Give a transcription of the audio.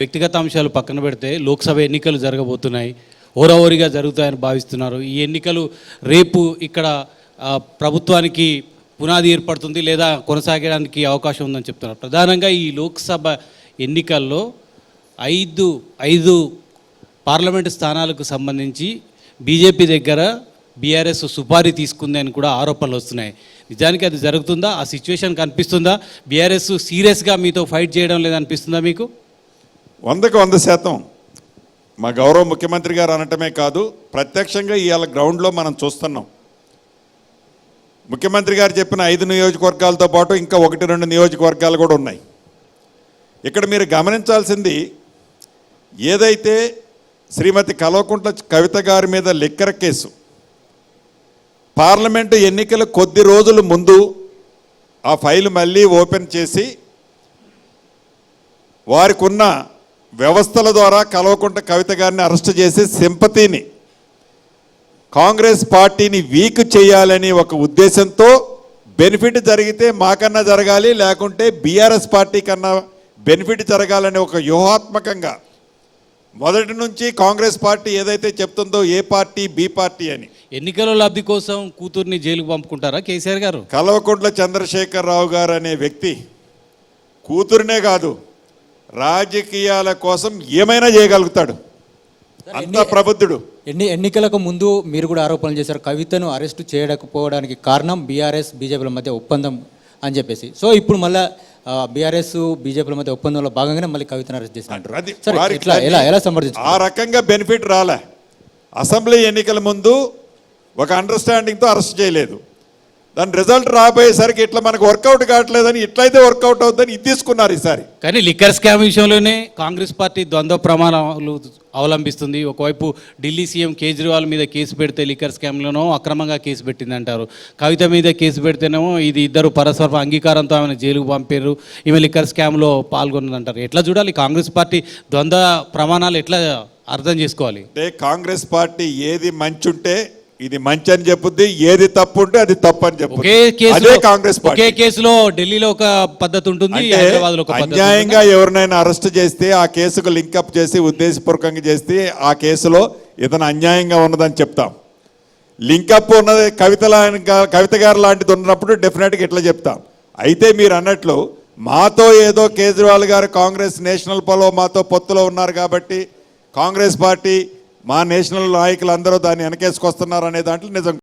వ్యక్తిగత అంశాలు పక్కన పెడితే లోక్సభ ఎన్నికలు జరగబోతున్నాయి ఓరవోరిగా జరుగుతాయని భావిస్తున్నారు. ఈ ఎన్నికలు రేపు ఇక్కడ ప్రభుత్వానికి పునాది ఏర్పడుతుంది లేదా కొనసాగడానికి అవకాశం ఉందని చెప్తున్నారు. ప్రధానంగా ఈ లోక్సభ ఎన్నికల్లో ఐదు ఐదు పార్లమెంటు స్థానాలకు సంబంధించి బీజేపీ దగ్గర బీఆర్ఎస్ సుపారీ తీసుకుంది అని కూడా ఆరోపణలు వస్తున్నాయి. నిజానికి అది జరుగుతుందా? ఆ సిచ్యువేషన్ కనిపిస్తుందా? బీఆర్ఎస్ సీరియస్గా మీతో ఫైట్ చేయడం లేదనిపిస్తుందా మీకు? వందకు వంద శాతం మా గౌరవ ముఖ్యమంత్రి గారు అనటమే కాదు ప్రత్యక్షంగా ఇవాళ గ్రౌండ్లో మనం చూస్తున్నాం. ముఖ్యమంత్రి గారు చెప్పిన ఐదు నియోజకవర్గాలతో పాటు ఇంకా ఒకటి రెండు నియోజకవర్గాలు కూడా ఉన్నాయి. ఇక్కడ మీరు గమనించాల్సింది ఏదైతే శ్రీమతి కల్వకుంట్ల కవిత గారి మీద లిక్కర కేసు పార్లమెంటు ఎన్నికల కొద్ది రోజుల ముందు ఆ ఫైల్ మళ్ళీ ఓపెన్ చేసి వారికి ఉన్న వ్యవస్థల ద్వారా కలవకుంట కవిత గారిని అరెస్ట్ చేసి సింపతిని కాంగ్రెస్ పార్టీని వీక్ చేయాలని ఒక ఉద్దేశంతో బెనిఫిట్ జరిగితే మాకన్నా జరగాలి లేకుంటే బీఆర్ఎస్ పార్టీ కన్నా బెనిఫిట్ జరగాలని ఒక వ్యూహాత్మకంగా మొదటి నుంచి కాంగ్రెస్ పార్టీ ఏదైతే చెప్తుందో ఏ పార్టీ బి పార్టీ అని. ఎన్నికల లబ్ధి కోసం కూతుర్ని జైలుకు పంపుకుంటారా కేసీఆర్ గారు? కల్వకుంట్ల చంద్రశేఖరరావు గారు అనే వ్యక్తి కూతురునే కాదు రాజకీయాల కోసం ఏమైనా చేయగలుగుతాడు. అంత ప్రబుద్ధుడు. ఎన్ని ఎన్నికలకు ముందు మీరు కూడా ఆరోపణలు చేశారు. కవితను అరెస్టు చేయకపోవడానికి కారణం బీఆర్ఎస్ బీజేపీల మధ్య ఒప్పందం అని చెప్పేసి. సో ఇప్పుడు మళ్ళీ బీఆర్ఎస్ బీజేపీల మధ్య ఒప్పందంలో భాగంగానే మళ్ళీ కవితను అరెస్ట్ చేసినట్టు. ఎట్లా ఎలా ఎలా సమర్థించు ఆ రకంగా బెనిఫిట్ రాలే. అసెంబ్లీ ఎన్నికల ముందు ఒక అండర్స్టాండింగ్తో అరెస్ట్ చేయలేదు. దాని రిజల్ట్ రాబోయేసరికి ఇట్లా మనకు వర్కౌట్ కావట్లేదని ఇట్లయితే వర్కౌట్ అవుతుందని ఇది తీసుకున్నారు ఈసారి. కానీ లిక్కర్ స్కామ్ విషయంలోనే కాంగ్రెస్ పార్టీ ద్వంద్వ ప్రమాణాలు అవలంబిస్తుంది. ఒకవైపు ఢిల్లీ సీఎం కేజ్రీవాల్ మీద కేసు పెడితే లిక్కర్ స్కామ్లోనో అక్రమంగా కేసు పెట్టింది అంటారు కవిత మీద కేసు పెడితేనేమో ఇది ఇద్దరు పరస్పర అంగీకారంతో ఆమెను జైలుకు పంపారు. ఈమె లిక్కర్ స్కామ్లో పాల్గొన్నదంటారు. ఎట్లా చూడాలి? కాంగ్రెస్ పార్టీ ద్వంద్వ ప్రమాణాలు ఎట్లా అర్థం చేసుకోవాలి? అంటే కాంగ్రెస్ పార్టీ ఏది మంచి ఉంటే ఇది మంచి అని చెప్పుద్ది ఏది తప్పు ఉంటే అది తప్పు అని చెప్పుద్ది అదే కాంగ్రెస్ పార్టీ. కేసులో ఢిల్లీలో ఒక పద్ధతి ఉంటుంది హైదరాబాద్లో. అన్యాయంగా ఎవరినైనా అరెస్ట్ చేస్తే ఆ కేసుకు లింకప్ చేసి ఉద్దేశపూర్వకంగా చేస్తే ఆ కేసులో ఇతను అన్యాయంగా ఉన్నదని చెప్తాం. లింకప్ ఉన్నది కవిత కవిత గారు లాంటిది ఉన్నప్పుడు డెఫినెట్గా ఇట్లా చెప్తాం. అయితే మీరు అన్నట్లు మాతో ఏదో కేజ్రీవాల్ గారు కాంగ్రెస్ నేషనల్ పలో మాతో పొత్తులో ఉన్నారు కాబట్టి కాంగ్రెస్ పార్టీ మా నేషనల్ నాయకులు అందరూ దాన్ని వెనకేసుకొస్తున్నారు అనే దాంట్లో నిజం